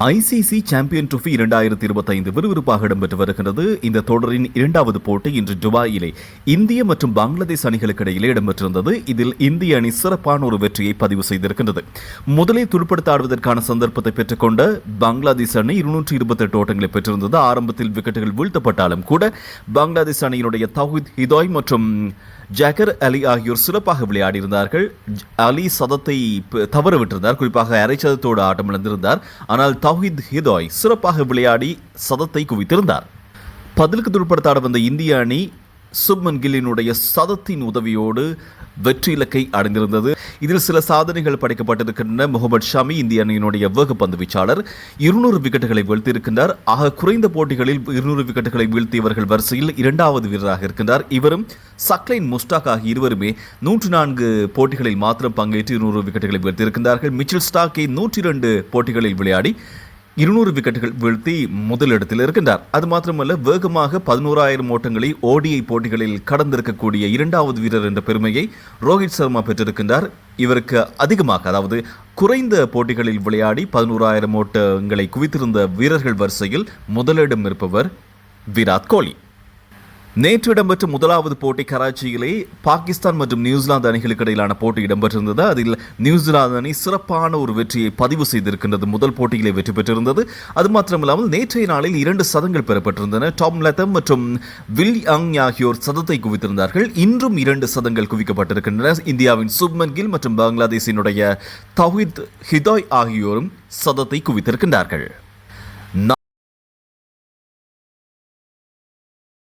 ICC champion trophy இரண்டாயிரத்தி இருபத்தைந்து விறுவிறுப்பாக இடம்பெற்று வருகிறது இந்த தொடரின் இரண்டாவது போட்டி இன்று துபாயிலே இந்திய மற்றும் பங்களாதேஷ் அணிகளுக்கு இடையிலே இடம்பெற்றிருந்தது. இதில் இந்திய அணி சிறப்பான ஒரு வெற்றியை பதிவு செய்திருக்கின்றது. முதலில் துடுப்படுத்த ஆடுவதற்கான சந்தர்ப்பத்தை பெற்றுக்கொண்ட பங்களாதேஷ் அணி இருநூற்றி இருபத்தெட்டு ஓட்டங்களை பெற்றிருந்தது. ஆரம்பத்தில் விக்கெட்டுகள் வீழ்த்தப்பட்டாலும் கூட பங்களாதேஷ் அணியினுடைய தௌஹித் ஹிதாய் மற்றும் ஜாகர் அலி ஆகியோர் சிறப்பாக விளையாடியிருந்தார்கள். அலி சதத்தை ப- தவற விட்டிருந்தார் குறிப்பாக அரை சதத்தோடு ஆட்டம் இழந்திருந்தார் ஆனால் தவஹித் ஹிதாய் சிறப்பாக விளையாடி சதத்தை குவித்திருந்தார். பதிலுக்கு துடுப்படுத்த வந்த இந்திய அணி சுப்மன் கில்லினுடைய சதத்தின் உதவியோடு வெற்றி இலக்கை அடைந்திருந்தது. இதில் சில சாதனைகள் படைக்கப்பட்டிருக்கின்றன. முகமது ஷமி இந்திய அணியினுடைய வேகப்பந்து வீச்சாளர் இருநூறு விக்கெட்டுகளை வீழ்த்தியிருக்கின்றார். ஆக குறைந்த போட்டிகளில் இருநூறு விக்கெட்டுகளை வீழ்த்தியவர்கள் வரிசையில் இரண்டாவது வீரராக இருக்கின்றார். இவரும் சக்லைன் முஸ்டாக் ஆகிய இருவருமே நூற்று நான்கு போட்டிகளில் மாத்திரம் பங்கேற்று இருநூறு விக்கெட்டுகளை வீழ்த்தியிருக்கின்றார்கள். மிச்சில் ஸ்டாக்கை நூற்றி இரண்டு போட்டிகளில் விளையாடி இருநூறு விக்கெட்டுகள் வீழ்த்தி முதலிடத்தில் இருக்கின்றார். அது மாத்திரமல்ல வேகமாக பதினோராயிரம் ஓட்டங்களை ஓடிஐ போட்டிகளில் கடந்திருக்கக்கூடிய இரண்டாவது வீரர் என்ற பெருமையை ரோஹித் சர்மா பெற்றிருக்கின்றார். இவருக்கு அதிகமாக அதாவது குறைந்த போட்டிகளில் விளையாடி பதினோராயிரம் ஓட்டங்களை குவித்திருந்த வீரர்கள் வரிசையில் முதலிடம் இருப்பவர் விராட் கோலி. நேற்று இடம்பெற்ற முதலாவது போட்டி கராச்சியிலே பாகிஸ்தான் மற்றும் நியூசிலாந்து அணிகளுக்கு இடையிலான போட்டி இடம்பெற்றிருந்தது. அதில் நியூசிலாந்து அணி சிறப்பான ஒரு வெற்றியை பதிவு செய்திருக்கின்றது. முதல் போட்டியிலே வெற்றி பெற்றிருந்தது. அது மாத்திரமில்லாமல் நேற்றைய நாளில் இரண்டு சதங்கள் பெறப்பட்டிருந்தன. டாம் லத்தம் மற்றும் வில் யங் ஆகியோர் சதத்தை குவித்திருந்தார்கள். இன்றும் இரண்டு சதங்கள் குவிக்கப்பட்டிருக்கின்றன. இந்தியாவின் சுப்மன் கில் மற்றும் பங்களாதேஷினுடைய தவித் ஹிதாய் ஆகியோரும் சதத்தை குவித்திருக்கின்றார்கள்.